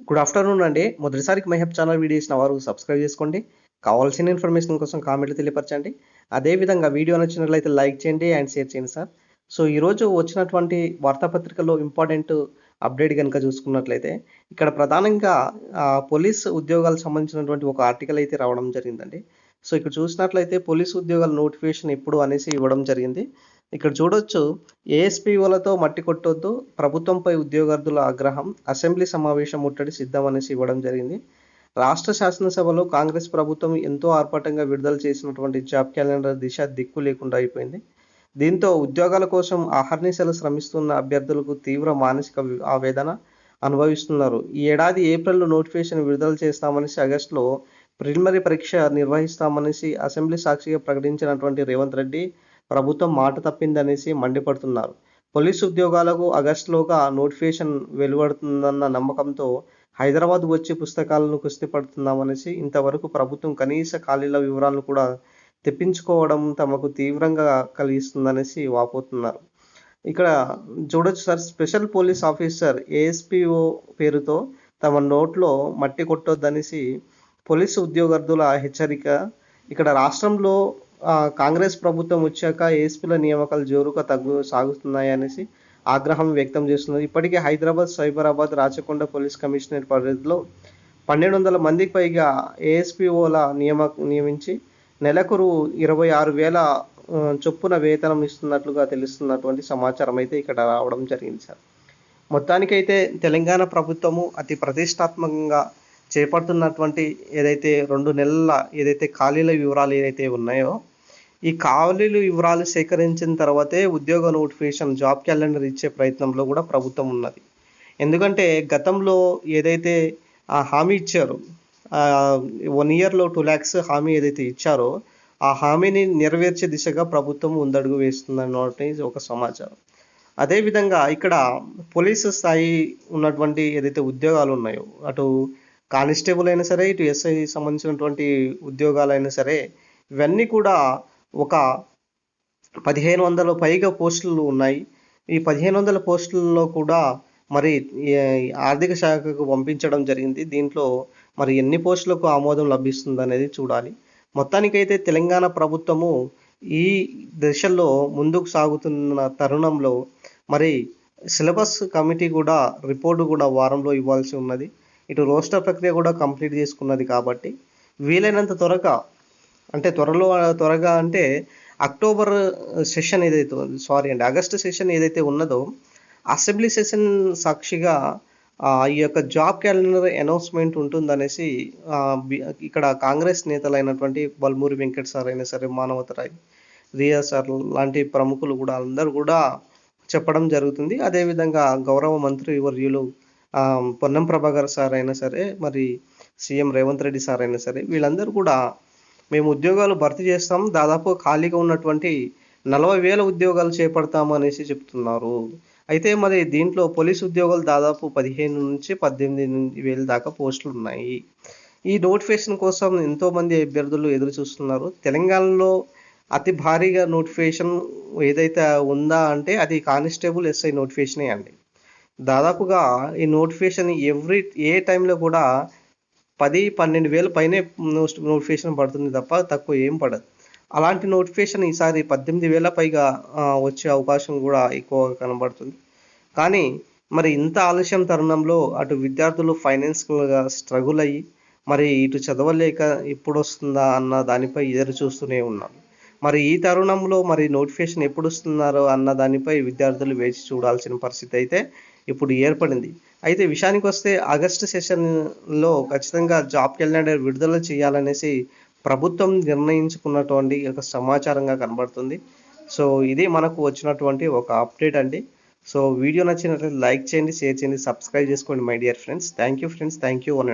Good afternoon అండి. మొదటిసారికి మహబ్ channel video ఇచ్చిన వారు సబ్స్క్రైబ్ చేసుకోండి. కావాల్సిన ఇన్ఫర్మేషన్ కోసం కామెంట్లు తెలియపరచండి. అదేవిధంగా వీడియో నచ్చినట్లయితే లైక్ చేయండి అండ్ షేర్ చేయండి సార్ సో ఈరోజు వచ్చినటువంటి వార్తాపత్రికలో ఇంపార్టెంట్ అప్డేట్ కనుక చూసుకున్నట్లయితే ఇక్కడ ప్రధానంగా పోలీస్ ఉద్యోగాలకు సంబంధించినటువంటి ఒక ఆర్టికల్ అయితే రావడం జరిగిందండి. సో ఇక్కడ చూసినట్లయితే పోలీస్ ఉద్యోగాల నోటిఫికేషన్ ఎప్పుడు అనేసి ఇవ్వడం జరిగింది. ఇక్కడ చూడొచ్చు ఏఎస్పీఓలతో మట్టి కొట్టొద్దు ప్రభుత్వంపై ఉద్యోగార్థుల ఆగ్రహం అసెంబ్లీ సమావేశం ముట్టడి సిద్ధం అనేసి ఇవ్వడం జరిగింది. రాష్ట్ర శాసనసభలో కాంగ్రెస్ ప్రభుత్వం ఎంతో ఆర్భాటంగా విడుదల చేసినటువంటి జాబ్ క్యాలెండర్ దిశ దిక్కు లేకుండా అయిపోయింది. దీంతో ఉద్యోగాల కోసం అహర్నిశలు శ్రమిస్తున్న అభ్యర్థులకు తీవ్ర మానసిక ఆవేదన అనుభవిస్తున్నారు. ఈ ఏడాది ఏప్రిల్లో నోటిఫికేషన్ విడుదల చేస్తామనేసి ఆగస్టులో ప్రిలిమరీ పరీక్ష నిర్వహిస్తామనేసి అసెంబ్లీ సాక్షిగా ప్రకటించినటువంటి రేవంత్ రెడ్డి ప్రభుత్వం మాట తప్పిందనేసి మండిపడుతున్నారు. పోలీసు ఉద్యోగాలకు ఆగస్టులోగా నోటిఫికేషన్ వెలువడుతుందన్న నమ్మకంతో హైదరాబాద్ వచ్చి పుస్తకాలను కుస్తీ పడుతున్నామనేసి ఇంతవరకు ప్రభుత్వం కనీస ఖాళీల వివరాలను కూడా తెప్పించుకోవడం తమకు తీవ్రంగా కలిగిస్తుందనేసి వాపోతున్నారు. ఇక్కడ చూడొచ్చు sir special police officer ASPO పేరుతో తమ నోట్లో మట్టి కొట్టొద్దనేసి పోలీసు ఉద్యోగార్థుల హెచ్చరిక. ఇక్కడ రాష్ట్రంలో కాంగ్రెస్ ప్రభుత్వం వచ్చాక ఏఎస్పీల నియామకాలు జోరుగా తగ్గు సాగుతున్నాయనేసి ఆగ్రహం వ్యక్తం చేస్తున్నారు. ఇప్పటికే హైదరాబాద్ సైబరాబాద్ రాచకొండ పోలీస్ కమిషనర్ పరిధిలో పన్నెండు వందల మందికి పైగా ఏఎస్పీఓల నియమ నియమించి నెలకు ఇరవై ఆరు వేల చొప్పున వేతనం ఇస్తున్నట్లుగా తెలుస్తున్నటువంటి సమాచారం అయితే ఇక్కడ రావడం జరిగింది సార్. మొత్తానికైతే తెలంగాణ ప్రభుత్వము అతి ప్రతిష్టాత్మకంగా చేపడుతున్నటువంటి ఏదైతే రెండు నెలల ఏదైతే ఖాళీల వివరాలు ఏదైతే ఉన్నాయో ఈ ఖాళీలు వివరాలు సేకరించిన తర్వాతే ఉద్యోగ నోటిఫికేషన్ జాబ్ క్యాలెండర్ ఇచ్చే ప్రయత్నంలో కూడా ప్రభుత్వం ఉన్నది. ఎందుకంటే గతంలో ఏదైతే ఆ హామీ ఇచ్చారో వన్ ఇయర్లో టూ ల్యాక్స్ హామీ ఏదైతే ఇచ్చారో ఆ హామీని నెరవేర్చే దిశగా ప్రభుత్వం ముందడుగు వేస్తుందన్నటువంటి ఒక సమాచారం. అదేవిధంగా ఇక్కడ పోలీసు స్థాయి ఉన్నటువంటి ఏదైతే ఉద్యోగాలు ఉన్నాయో అటు కానిస్టేబుల్ అయినా సరే ఇటు ఎస్ఐ సంబంధించినటువంటి ఉద్యోగాలైనా సరే ఇవన్నీ కూడా ఒక పదిహేను వందల పైగా పోస్టులు ఉన్నాయి. ఈ పదిహేను వందల పోస్టులలో కూడా మరి ఆర్థిక శాఖకు పంపించడం జరిగింది. దీంట్లో మరి ఎన్ని పోస్టులకు ఆమోదం లభిస్తుంది అనేది చూడాలి. మొత్తానికైతే తెలంగాణ ప్రభుత్వము ఈ దశల్లో ముందుకు సాగుతున్న తరుణంలో మరి సిలబస్ కమిటీ కూడా రిపోర్టు కూడా వారంలో ఇవ్వాల్సి ఉన్నది. ఇటు రోస్టర్ ప్రక్రియ కూడా కంప్లీట్ చేసుకున్నది కాబట్టి వీలైనంత త్వరగా అంటే త్వరలో త్వరగా అంటే అక్టోబర్ సెషన్ ఏదైతే సారీ అండి ఆగస్టు సెషన్ ఏదైతే ఉన్నదో అసెంబ్లీ సెషన్ సాక్షిగా ఈ యొక్క జాబ్ క్యాలెండర్ అనౌన్స్మెంట్ ఉంటుందనేసి ఇక్కడ కాంగ్రెస్ నేతలైనటువంటి బల్మూరి వెంకట్ సార్ అయినా సరే మానవతరాయ్ రియా సార్ లాంటి ప్రముఖులు కూడా అందరూ కూడా చెప్పడం జరుగుతుంది. అదేవిధంగా గౌరవ మంత్రి వర్యులు పొన్నం ప్రభాకర్ సార్ అయినా సరే మరి సీఎం రేవంత్ రెడ్డి సార్ అయినా సరే వీళ్ళందరూ కూడా మేము ఉద్యోగాలు భర్తీ చేస్తాం దాదాపు ఖాళీగా ఉన్నటువంటి నలభై వేల ఉద్యోగాలు చేపడతాము అనేసి చెప్తున్నారు. అయితే మరి దీంట్లో పోలీస్ ఉద్యోగాలు దాదాపు పదిహేను నుంచి పద్దెనిమిది వేల దాకా పోస్టులు ఉన్నాయి. ఈ నోటిఫికేషన్ కోసం ఎంతో మంది అభ్యర్థులు ఎదురు చూస్తున్నారు. తెలంగాణలో అతి భారీగా నోటిఫికేషన్ ఏదైతే ఉందా అంటే అది కానిస్టేబుల్ ఎస్ఐ నోటిఫికేషనే అండి. దాదాపుగా ఈ నోటిఫికేషన్ ఎవ్రీ ఏ టైంలో కూడా పది పన్నెండు వేల పైనే నోటిఫికేషన్ పడుతుంది తప్ప తక్కువ ఏం పడదు. అలాంటి నోటిఫికేషన్ ఈసారి పద్దెనిమిది వేల పైగా వచ్చే అవకాశం కూడా ఎక్కువగా కనబడుతుంది. కానీ మరి ఇంత ఆలస్యం తరుణంలో అటు విద్యార్థులు ఫైనాన్షియల్గా స్ట్రగుల్ అయ్యి మరి ఇటు చదవలేక ఎప్పుడు వస్తుందా అన్న దానిపై ఎదురు చూస్తూనే ఉన్నారు మరి ఈ తరుణంలో మరి నోటిఫికేషన్ ఎప్పుడు వస్తున్నారో అన్న దానిపై విద్యార్థులు వేచి చూడాల్సిన పరిస్థితి అయితే ఇప్పుడు ఏర్పడింది. అయితే విషయానికి వస్తే ఆగస్టు సెషన్లో ఖచ్చితంగా జాబ్ క్యాలెండర్ విడుదల చేయాలనేసి ప్రభుత్వం నిర్ణయించుకున్నటువంటి ఒక సమాచారంగా కనబడుతుంది. సో ఇది మనకు వచ్చినటువంటి ఒక అప్డేట్ అండి. సో వీడియో నచ్చినట్లయితే లైక్ చేయండి షేర్ చేయండి సబ్స్క్రైబ్ చేసుకోండి my dear friends. Thank you friends thank you one